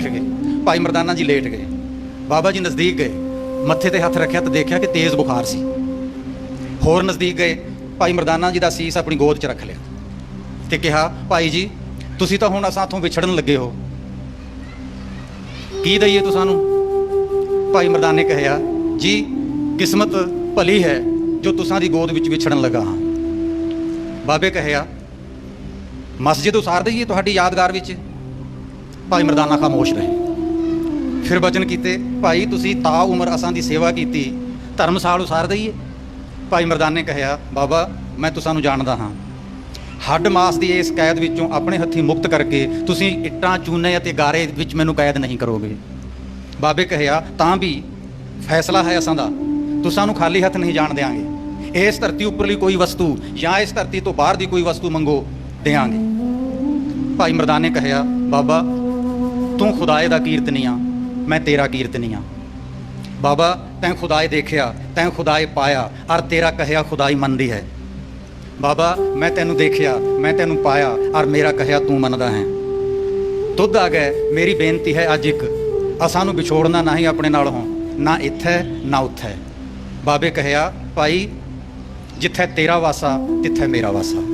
ਬੈਠ ਗਏ। ਭਾਈ ਮਰਦਾਨਾ ਜੀ ਲੇਟ ਗਏ। ਬਾਬਾ ਜੀ ਨਜ਼ਦੀਕ ਗਏ। ਮੱਥੇ ਤੇ ਹੱਥ ਰੱਖਿਆ ਤਾਂ ਦੇਖਿਆ ਕਿ ਤੇਜ਼ ਬੁਖਾਰ ਸੀ। ਹੋਰ ਨਜ਼ਦੀਕ ਗਏ। ਭਾਈ ਮਰਦਾਨਾ ਜੀ ਦਾ ਸੀਸ ਆਪਣੀ ਗੋਦ 'ਚ ਰੱਖ ਲਿਆ। ਤੇ ਕਿਹਾ, ਭਾਈ ਜੀ, ਤੁਸੀਂ ਤਾਂ ਹੁਣ ਅਸਾਂ ਤੋਂ ਵਿਛੜਨ ਲੱਗੇ ਹੋ। ਕੀ ਦਈਏ ਤੂੰ ਸਾਨੂੰ ਭਾਈ ਮਰਦਾਨੇ ਨੇ ਕਹਿਆ, ਜੀ, ਕਿਸਮਤ ਭਲੀ ਹੈ ਜੋ ਤੁਸਾਂ ਦੀ ਗੋਦ ਵਿੱਚ ਵਿਛੜਨ ਲੱਗਾ ਹਾਂ। ਬਾਬੇ ਕਹਿਆ, ਮਸਜਿਦ ਉਸਾਰ ਦਈਏ ਤੁਹਾਡੀ ਯਾਦਗਾਰ ਵਿੱਚ? ਭਾਈ ਮਰਦਾਨਾ ਖਾਮੋਸ਼ ਰਹੇ। ਫਿਰ ਬਚਨ ਕੀਤੇ, ਭਾਈ, ਤੁਸੀਂ ਤਾ ਉਮਰ ਅਸਾਂ ਦੀ ਸੇਵਾ ਕੀਤੀ ਧਰਮਸਾਲ ਉਸਾਰ ਦਈਏ? ਭਾਈ ਮਰਦਾਨੇ ਨੇ ਕਹਿਆ ਬਾਬਾ, ਮੈਂ ਤੁਸਾਂ ਨੂੰ ਜਾਣਦਾ ਹਾਂ। ਹੱਡ ਮਾਸ ਦੀ ਇਸ ਕੈਦ ਵਿੱਚੋਂ ਆਪਣੇ ਹੱਥੀਂ ਮੁਕਤ ਕਰਕੇ ਤੁਸੀਂ ਇੱਟਾਂ, ਚੂਨੇ ਅਤੇ ਗਾਰੇ ਵਿੱਚ ਮੈਨੂੰ ਕੈਦ ਨਹੀਂ ਕਰੋਗੇ। ਬਾਬੇ ਕਹਿਆ ਤਾਂ ਵੀ ਫੈਸਲਾ ਹੈ ਅਸਾਂ ਦਾ। ਤੁਸਾਂ ਨੂੰ ਖਾਲੀ ਹੱਥ ਨਹੀਂ ਜਾਣ ਦੇਾਂਗੇ ਇਸ ਧਰਤੀ ਉੱਪਰਲੀ ਕੋਈ ਵਸਤੂ ਜਾਂ ਇਸ ਧਰਤੀ ਤੋਂ ਬਾਹਰ ਦੀ ਕੋਈ ਵਸਤੂ ਮੰਗੋ ਦੇਾਂਗੇ ਭਾਈ ਮਰਦਾਨੇ ਨੇ ਕਹਿਆ ਬਾਬਾ ਤੂੰ ਖੁਦਾਏ ਦਾ ਕੀਰਤਨੀ ਮੈਂ ਤੇਰਾ ਕੀਰਤਨੀ ਆ। ਬਾਬਾ, ਤੈਂ ਖੁਦਾਏ ਦੇਖਿਆ, ਤੈਂ ਖੁਦਾਏ ਪਾਇਆ ਔਰ ਤੇਰਾ ਕਹਿਆ ਖੁਦਾਈ ਮੰਨਦੀ ਹੈ। ਬਾਬਾ, ਮੈਂ ਤੈਨੂੰ ਦੇਖਿਆ, ਮੈਂ ਤੈਨੂੰ ਪਾਇਆ ਔਰ ਮੇਰਾ ਕਹਿਆ ਤੂੰ ਮੰਨਦਾ ਹੈ। ਦੁੱਧ ਆ ਗਏ ਮੇਰੀ ਬੇਨਤੀ ਹੈ ਅੱਜ ਇੱਕ, ਅਸਾਂ ਨੂੰ ਵਿਛੋੜਨਾ ਨਹੀਂ ਆਪਣੇ ਨਾਲ ਹੋ, ਨਾ ਇੱਥੇ, ਨਾ ਉੱਥੇ। ਬਾਬੇ ਕਹਿਆ, ਭਾਈ, ਜਿੱਥੇ ਤੇਰਾ ਵਾਸਾ, ਤਿੱਥੇ ਮੇਰਾ ਵਾਸਾ।